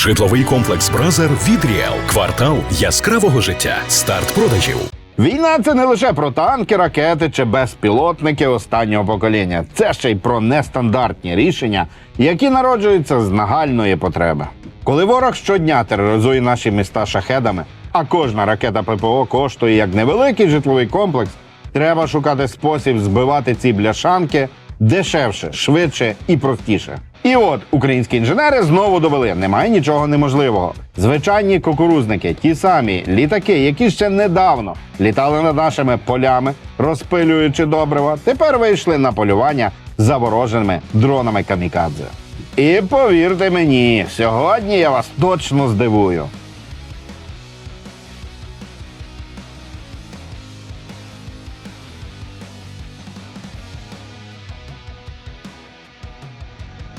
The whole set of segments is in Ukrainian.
Житловий комплекс Бразер від Ріел. Квартал яскравого життя. Старт продажів. Війна це не лише про танки, ракети чи безпілотники останнього покоління. Це ще й про нестандартні рішення, які народжуються з нагальної потреби. Коли ворог щодня тероризує наші міста шахедами, а кожна ракета ППО коштує як невеликий житловий комплекс, треба шукати спосіб збивати ці бляшанки дешевше, швидше і простіше. І от українські інженери знову довели: немає нічого неможливого. Звичайні кукурузники, ті самі літаки, які ще недавно літали над нашими полями, розпилюючи добрива, тепер вийшли на полювання за ворожими дронами камікадзе. І повірте мені, сьогодні я вас точно здивую.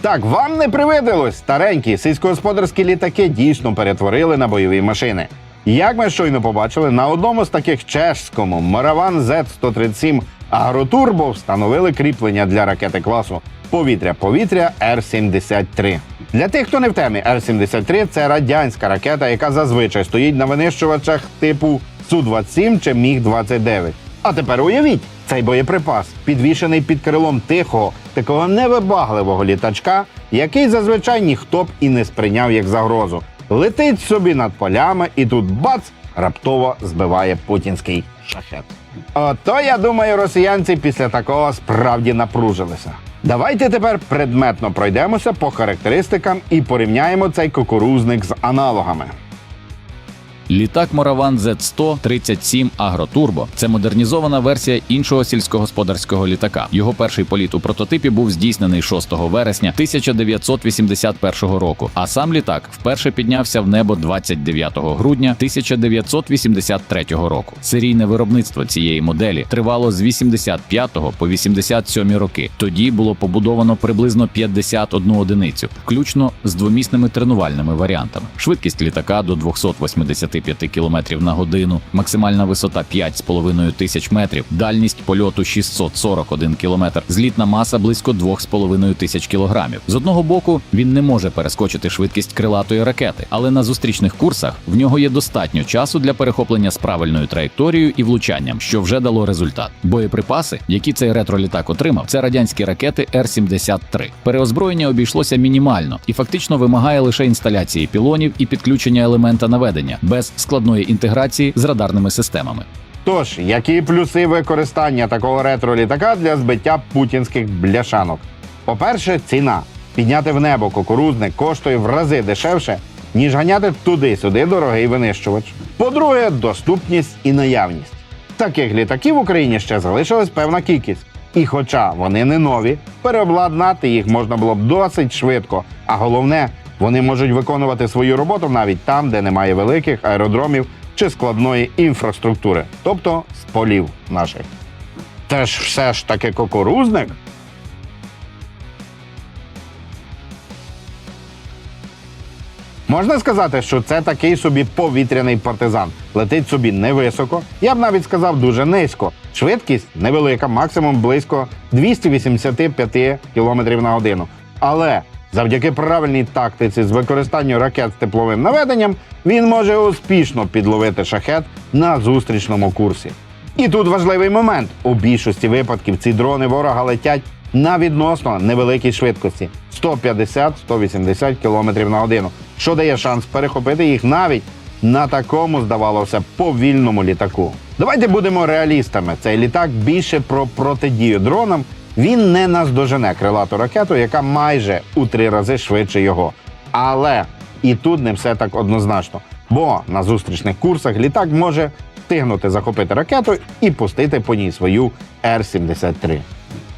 Так, вам не привидилось. Старенькі сільськогосподарські літаки дійсно перетворили на бойові машини. Як ми щойно побачили, на одному з таких чешському Мараван Z-137 Агротурбо встановили кріплення для ракети класу повітря-повітря Р-73. Для тих, хто не в темі, Р-73 – це радянська ракета, яка зазвичай стоїть на винищувачах типу Су-27 чи Міг-29. А тепер уявіть, цей боєприпас підвішений під крилом тихого, такого невибагливого літачка, який зазвичай ніхто б і не сприйняв як загрозу. Летить собі над полями, і тут бац раптово збиває путінський шахет. Ото я думаю, росіянці після такого справді напружилися. Давайте тепер предметно пройдемося по характеристикам і порівняємо цей кукурузник з аналогами. Літак Мораван Z100 37 Агротурбо це модернізована версія іншого сільськогосподарського літака. Його перший політ у прототипі був здійснений 6 вересня 1981 року. А сам літак вперше піднявся в небо 29 грудня 1983 року. Серійне виробництво цієї моделі тривало з 85 по 87 роки. Тоді було побудовано приблизно 51 одиницю, включно з двомісними тренувальними варіантами. Швидкість літака до 285 км на годину, максимальна висота 5,5 тисяч метрів, дальність польоту 641 км, злітна маса близько 2,5 тисяч кілограмів. З одного боку він не може перескочити швидкість крилатої ракети, але на зустрічних курсах в нього є достатньо часу для перехоплення з правильною траєкторією і влучанням, що вже дало результат. Боєприпаси, які цей ретролітак отримав, це радянські ракети Р-73. Переозброєння обійшлося мінімально і фактично вимагає лише інсталяції пілонів і підключення елемента наведення без складної інтеграції з радарними системами. Тож, які плюси використання такого ретро-літака для збиття путінських бляшанок? По-перше, ціна. Підняти в небо кукурузник коштує в рази дешевше, ніж ганяти туди-сюди дорогий винищувач. По-друге, доступність і наявність. Таких літаків в Україні ще залишилась певна кількість. І хоча вони не нові, переобладнати їх можна було б досить швидко. А головне, вони можуть виконувати свою роботу навіть там, де немає великих аеродромів чи складної інфраструктури, тобто з полів наших. Теж все ж таки кукурузник. Можна сказати, що це такий собі повітряний партизан. Летить собі невисоко, я б навіть сказав дуже низько. Швидкість невелика, максимум близько 285 км на годину. Але завдяки правильній тактиці з використанням ракет з тепловим наведенням він може успішно підловити шахет на зустрічному курсі. І тут важливий момент: у більшості випадків ці дрони ворога летять на відносно невеликій швидкості 150-180 км на годину, що дає шанс перехопити їх навіть на такому, здавалося, повільному літаку. Давайте будемо реалістами. Цей літак більше про протидію дронам. Він не наздожене крилату ракету, яка майже у три рази швидше його. Але і тут не все так однозначно. Бо на зустрічних курсах літак може встигнути захопити ракету і пустити по ній свою Р-73.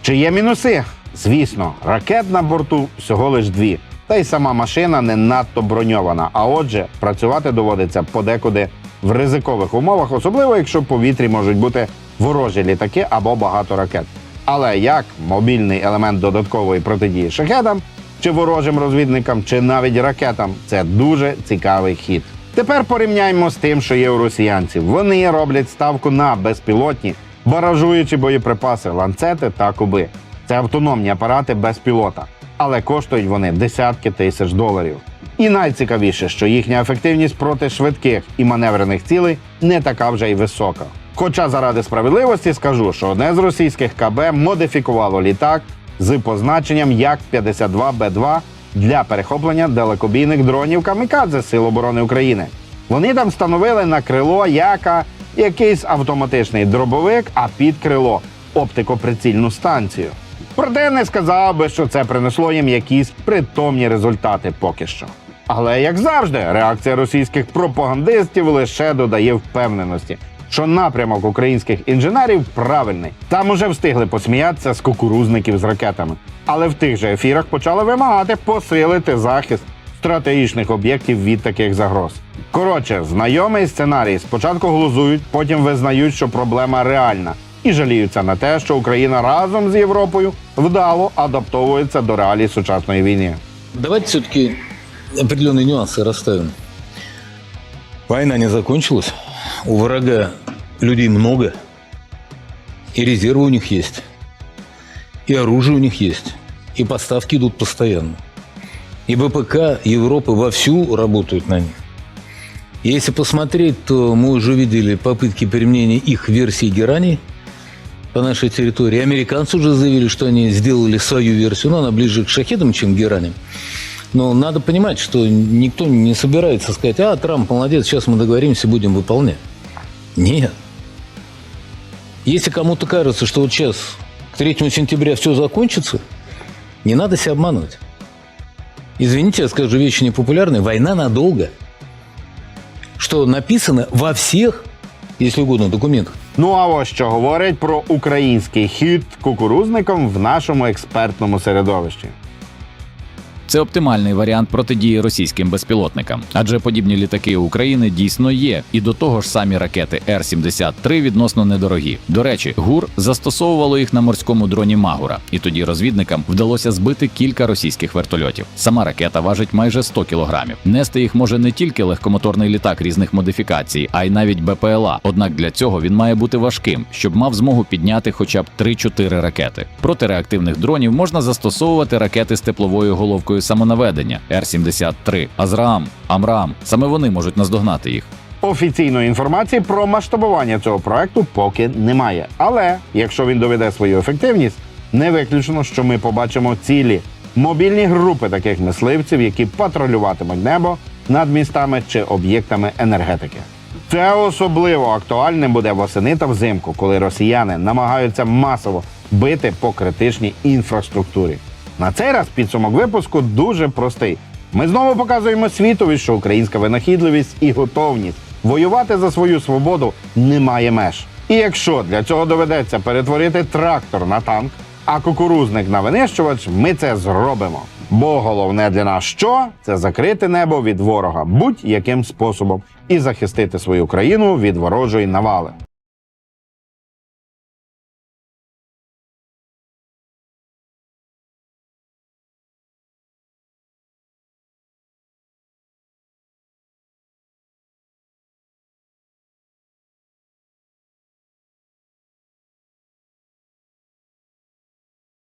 Чи є мінуси? Звісно, ракет на борту всього лиш дві. Та й сама машина не надто броньована. А отже, працювати доводиться подекуди в ризикових умовах, особливо якщо в повітрі можуть бути ворожі літаки або багато ракет. Але як мобільний елемент додаткової протидії шахедам, чи ворожим розвідникам, чи навіть ракетам, це дуже цікавий хід. Тепер порівняємо з тим, що є у росіянців. Вони роблять ставку на безпілотні, баражуючі боєприпаси, ланцети та куби. Це автономні апарати без пілота, але коштують вони десятки тисяч доларів. І найцікавіше, що їхня ефективність проти швидких і маневрених цілей не така вже й висока. Хоча заради справедливості скажу, що одне з російських КБ модифікувало літак з позначенням Як-52Б2 для перехоплення далекобійних дронів Камікадзе Сил оборони України. Вони там встановили на крило яка якийсь автоматичний дробовик, а під крило оптико-прицільну станцію. Проте не сказав би, що це принесло їм якісь притомні результати поки що. Але як завжди, реакція російських пропагандистів лише додає впевненості, що напрямок українських інженерів правильний. Там уже встигли посміятися з кукурузників з ракетами. Але в тих же ефірах почали вимагати посилити захист стратегічних об'єктів від таких загроз. Коротше, знайомий сценарій спочатку глузують, потім визнають, що проблема реальна, і жаліються на те, що Україна разом з Європою вдало адаптовується до реалій сучасної війни. Давайте все-таки определенные нюансы расставим. Война не закончилась. У врага людей много. И резервы у них есть. И оружие у них есть. И поставки идут постоянно. И ВПК Европы вовсю работают на них. Если посмотреть, то мы уже видели попытки применения их версии герани по нашей территории. Американцы уже заявили, что они сделали свою версию, но она ближе к шахедам, чем к гераням. Но надо понимать, что никто не собирается сказать, а, Трамп молодец, сейчас мы договоримся, будем выполнять. Нет. Если кому-то кажется, что вот сейчас, к 3 сентября все закончится, не надо себя обманывать. Извините, я скажу вещи непопулярные. Война надолго. Что написано во всех, если угодно, документах. Ну а ось що говорять про український хід кукурузником в нашому експертному середовищі. Це оптимальний варіант протидії російським безпілотникам, адже подібні літаки України дійсно є, і до того ж самі ракети Р-73 відносно недорогі. До речі, ГУР застосовувало їх на морському дроні Магура, і тоді розвідникам вдалося збити кілька російських вертольотів. Сама ракета важить майже 100 кілограмів. Нести їх може не тільки легкомоторний літак різних модифікацій, а й навіть БПЛА. Однак для цього він має бути важким, щоб мав змогу підняти хоча б 3-4 ракети. Проти реактивних дронів можна застосовувати ракети з тепловою головкою самонаведення Р-73, Азраам, Амрам. Саме вони можуть наздогнати їх. Офіційної інформації про масштабування цього проекту поки немає. Але якщо він доведе свою ефективність, не виключено, що ми побачимо цілі мобільні групи таких мисливців, які патрулюватимуть небо над містами чи об'єктами енергетики. Це особливо актуальним буде восени та взимку, коли росіяни намагаються масово бити по критичній інфраструктурі. На цей раз підсумок випуску дуже простий. Ми знову показуємо світові, що українська винахідливість і готовність воювати за свою свободу не має меж. І якщо для цього доведеться перетворити трактор на танк, а кукурузник на винищувач, ми це зробимо. Бо головне для нас що це закрити небо від ворога будь-яким способом і захистити свою країну від ворожої навали.